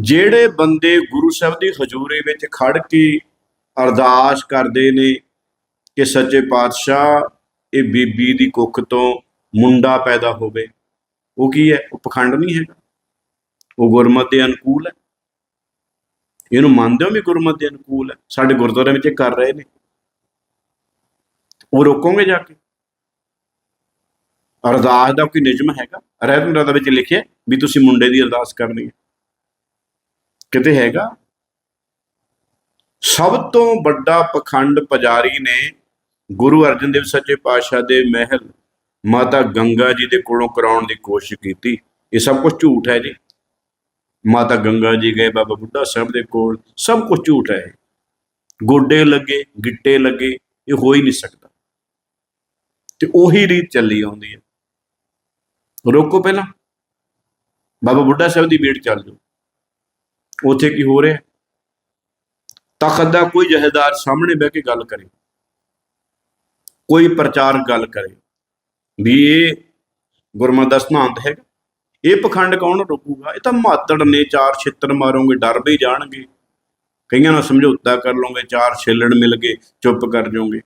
ਜਿਹੜੇ ਬੰਦੇ ਗੁਰੂ ਸਾਹਿਬ ਦੀ ਹਜ਼ੂਰੀ ਵਿੱਚ ਖੜ ਕੇ ਅਰਦਾਸ ਕਰਦੇ ਨੇ ਕਿ ਸੱਚੇ ਪਾਤਸ਼ਾਹ, ਇਹ ਬੀਬੀ ਦੀ ਕੁੱਖ ਤੋਂ ਮੁੰਡਾ ਪੈਦਾ ਹੋਵੇ, ਉਹ ਕੀ ਹੈ? ਉਹ ਪਖੰਡ ਨਹੀਂ ਹੈਗਾ ਉਹ ਗੁਰਮਤ ਦੇ ਅਨੁਕੂਲ ਹੈ। ਇਹਨੂੰ ਮੰਨਦੇ ਹੋ ਵੀ ਗੁਰਮਤ ਦੇ ਅਨੁਕੂਲ ਹੈ? ਸਾਡੇ ਗੁਰਦੁਆਰਿਆਂ ਵਿੱਚ ਇਹ ਕਰ ਰਹੇ ਨੇ। ਉਹ ਰੋਕੋਗੇ ਜਾ ਕੇ? ਅਰਦਾਸ ਦਾ ਕੋਈ ਨਿਯਮ ਹੈਗਾ? ਰਹਿਤ ਮੁਰਾਦਾ ਵਿੱਚ ਲਿਖਿਆ ਵੀ ਤੁਸੀਂ ਮੁੰਡੇ ਦੀ ਅਰਦਾਸ ਕਰਨੀ ਹੈ। ਕਿਤੇ ਹੈਗਾ? ਸਭ ਤੋਂ ਵੱਡਾ ਪਖੰਡ ਪੁਜਾਰੀ ਨੇ ਗੁਰੂ ਅਰਜਨ ਦੇਵ ਸੱਚੇ ਪਾਤਸ਼ਾਹ ਦੇ ਮਹਿਲ ਮਾਤਾ ਗੰਗਾ ਜੀ ਦੇ ਕੋਲੋਂ ਕਰਾਉਣ ਦੀ ਕੋਸ਼ਿਸ਼ ਕੀਤੀ। ਇਹ ਸਭ ਕੁਝ ਝੂਠ ਹੈ ਜੀ। ਮਾਤਾ ਗੰਗਾ ਜੀ ਗਏ, ਬਾਬਾ ਬੁੱਢਾ ਸਾਹਿਬ ਦੇ ਕੋਲ, ਸਭ ਕੁਝ ਝੂਠ ਹੈ। ਗੋਡੇ ਲੱਗੇ, ਗਿੱਟੇ ਲੱਗੇ, ਇਹ ਹੋ ਹੀ ਨਹੀਂ ਸਕਦਾ। ਤੇ ਉਹੀ ਰੀਤ ਚੱਲੀ ਆਉਂਦੀ ਹੈ। ਰੋਕੋ ਪਹਿਲਾਂ। ਬਾਬਾ ਬੁੱਢਾ ਸਾਹਿਬ ਦੀ ਵੇਟ ਚੱਲ ਜਾਓ। ਉੱਥੇ ਕੀ ਹੋ ਰਿਹਾ? ਤਖਤ ਦਾ ਕੋਈ ਜਹੇਦਾਰ ਸਾਹਮਣੇ ਬਹਿ ਕੇ ਗੱਲ ਕਰੇ। ਕੋਈ ਪ੍ਰਚਾਰਕ ਗੱਲ ਕਰੇ। ਵੀ ਇਹ ਗੁਰਮਤਿ ਦਾ ਸਿਧਾਂਤ ਹੈਗਾ। ਇਹ ਪਖੰਡ ਕੌਣ ਰੋਕੂਗਾ? ਇਹ ਤਾਂ ਮਾਤੜ ਨੇ ਚਾਰ ਛਿੱਤਰ ਮਾਰੋਗੇ, ਡਰ ਵੀ ਜਾਣਗੇ। ਕਈਆਂ ਨਾਲ ਸਮਝੌਤਾ ਕਰ ਲਓਗੇ, ਚਾਰ ਛੇਲੜ ਮਿਲ ਗਏ, ਚੁੱਪ ਕਰ ਜਾਓਗੇ।